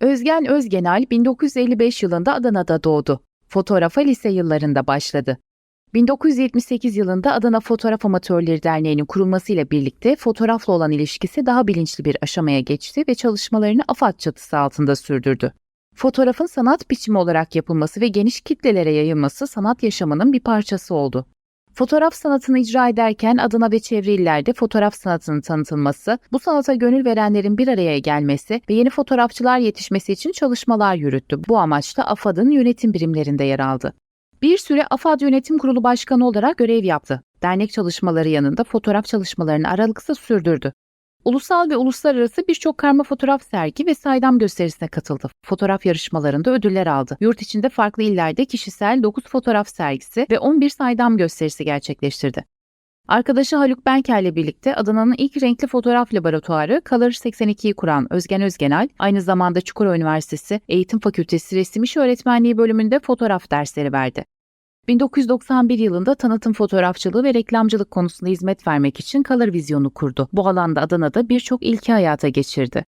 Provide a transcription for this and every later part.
Özgen Özgenal 1955 yılında Adana'da doğdu. Fotoğrafa lise yıllarında başladı. 1978 yılında Adana Fotoğraf Amatörleri Derneği'nin kurulmasıyla birlikte fotoğrafla olan ilişkisi daha bilinçli bir aşamaya geçti ve çalışmalarını AFAD çatısı altında sürdürdü. Fotoğrafın sanat biçimi olarak yapılması ve geniş kitlelere yayılması sanat yaşamının bir parçası oldu. Fotoğraf sanatını icra ederken Adana ve çevre illerde fotoğraf sanatının tanıtılması, bu sanata gönül verenlerin bir araya gelmesi ve yeni fotoğrafçılar yetişmesi için çalışmalar yürüttü. Bu amaçla AFAD'ın yönetim birimlerinde yer aldı. Bir süre AFAD Yönetim Kurulu Başkanı olarak görev yaptı. Dernek çalışmaları yanında fotoğraf çalışmalarını aralıksız sürdürdü. Ulusal ve uluslararası birçok karma fotoğraf sergi ve saydam gösterisine katıldı. Fotoğraf yarışmalarında ödüller aldı. Yurt içinde farklı illerde kişisel 9 fotoğraf sergisi ve 11 saydam gösterisi gerçekleştirdi. Arkadaşı Haluk Benker ile birlikte Adana'nın ilk renkli fotoğraf laboratuvarı Color 82'yi kuran Özgen Özgenal, aynı zamanda Çukurova Üniversitesi Eğitim Fakültesi Resim İşi Öğretmenliği bölümünde fotoğraf dersleri verdi. 1991 yılında tanıtım fotoğrafçılığı ve reklamcılık konusunda hizmet vermek için Color Vizyonu kurdu. Bu alanda Adana'da birçok ilki hayata geçirdi.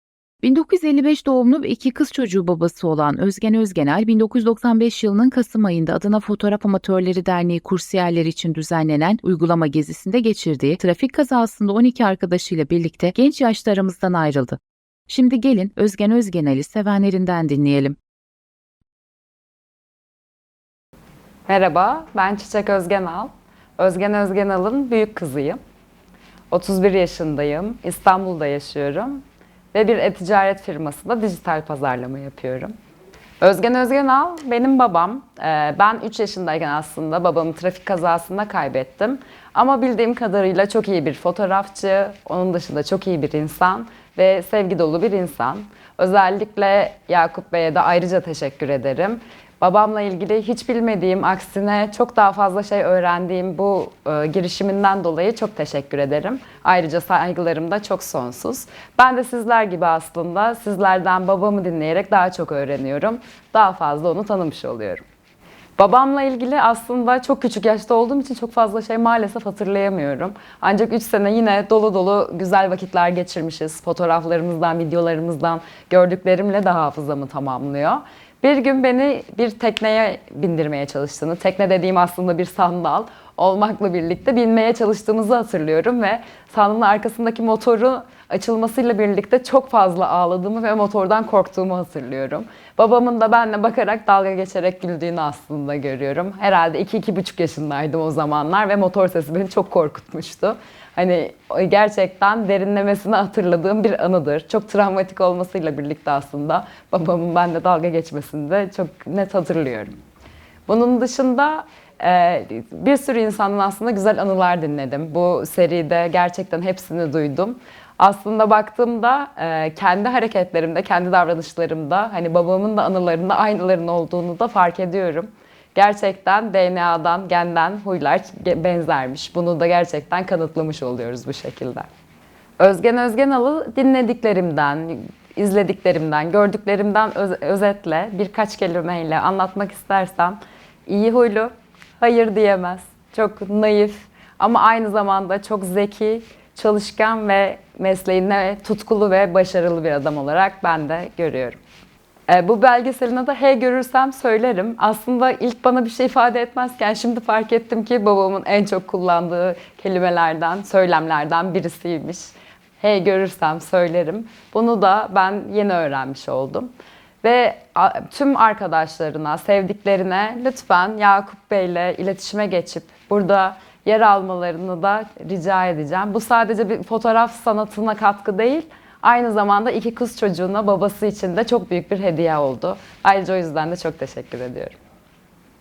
1955 doğumlu ve iki kız çocuğu babası olan Özgen Özgenel, 1995 yılının Kasım ayında Adana Fotoğraf Amatörleri Derneği kursiyerleri için düzenlenen uygulama gezisinde geçirdiği trafik kazasında 12 arkadaşıyla birlikte genç yaşta aramızdan ayrıldı. Şimdi gelin Özgen Özgenel'i sevenlerinden dinleyelim. Merhaba, ben Çiçek Özgenal. Özgen Özgenal'ın büyük kızıyım. 31 yaşındayım, İstanbul'da yaşıyorum ve bir e-ticaret firmasında dijital pazarlama yapıyorum. Özgen Özgenal benim babam. Ee, Ben 3 yaşındayken aslında babamı trafik kazasında kaybettim. Ama bildiğim kadarıyla çok iyi bir fotoğrafçı, onun dışında çok iyi bir insan ve sevgi dolu bir insan. Özellikle Yakup Bey'e de ayrıca teşekkür ederim. Babamla ilgili hiç bilmediğim, aksine çok daha fazla şey öğrendiğim bu e, girişiminden dolayı çok teşekkür ederim. Ayrıca saygılarım da çok sonsuz. Ben de sizler gibi aslında sizlerden babamı dinleyerek daha çok öğreniyorum. Daha fazla onu tanımış oluyorum. Babamla ilgili aslında çok küçük yaşta olduğum için çok fazla şey maalesef hatırlayamıyorum. Ancak 3 sene yine dolu dolu güzel vakitler geçirmişiz. Fotoğraflarımızdan, videolarımızdan gördüklerimle de hafızamı tamamlıyor. Bir gün beni bir tekneye bindirmeye çalıştığını, tekne dediğim aslında bir sandal olmakla birlikte binmeye çalıştığımızı hatırlıyorum ve sandalın arkasındaki motoru açılmasıyla birlikte çok fazla ağladığımı ve motordan korktuğumu hatırlıyorum. Babamın da benle bakarak dalga geçerek güldüğünü aslında görüyorum. Herhalde 2-2,5 yaşındaydım o zamanlar ve motor sesi beni çok korkutmuştu. Hani gerçekten derinlemesine hatırladığım bir anıdır. Çok travmatik olmasıyla birlikte aslında babamın benimle dalga geçmesini de çok net hatırlıyorum. Bunun dışında bir sürü insanın aslında güzel anılar dinledim. Bu seride gerçekten hepsini duydum. Aslında baktığımda e, kendi hareketlerimde, kendi davranışlarımda hani babamın da anılarında aynıların olduğunu da fark ediyorum. Gerçekten DNA'dan, genden huylar benzermiş. Bunu da gerçekten kanıtlamış oluyoruz bu şekilde. Özgen Özgenal'ı dinlediklerimden, izlediklerimden, gördüklerimden öz- özetle birkaç kelimeyle anlatmak istersem iyi huylu, hayır diyemez, çok naif ama aynı zamanda çok zeki, çalışkan ve mesleğine tutkulu ve başarılı bir adam olarak ben de görüyorum. E, bu belgeselin adı Hey Görürsem Söylerim. Aslında ilk bana bir şey ifade etmezken şimdi fark ettim ki babamın en çok kullandığı kelimelerden, söylemlerden birisiymiş. Hey görürsem söylerim. Bunu da ben yeni öğrenmiş oldum. Ve tüm arkadaşlarına, sevdiklerine lütfen Yakup Bey'le iletişime geçip burada yer almalarını da rica edeceğim. Bu sadece bir fotoğraf sanatına katkı değil, aynı zamanda iki kız çocuğuna babası için de çok büyük bir hediye oldu. Ayrıca o yüzden de çok teşekkür ediyorum.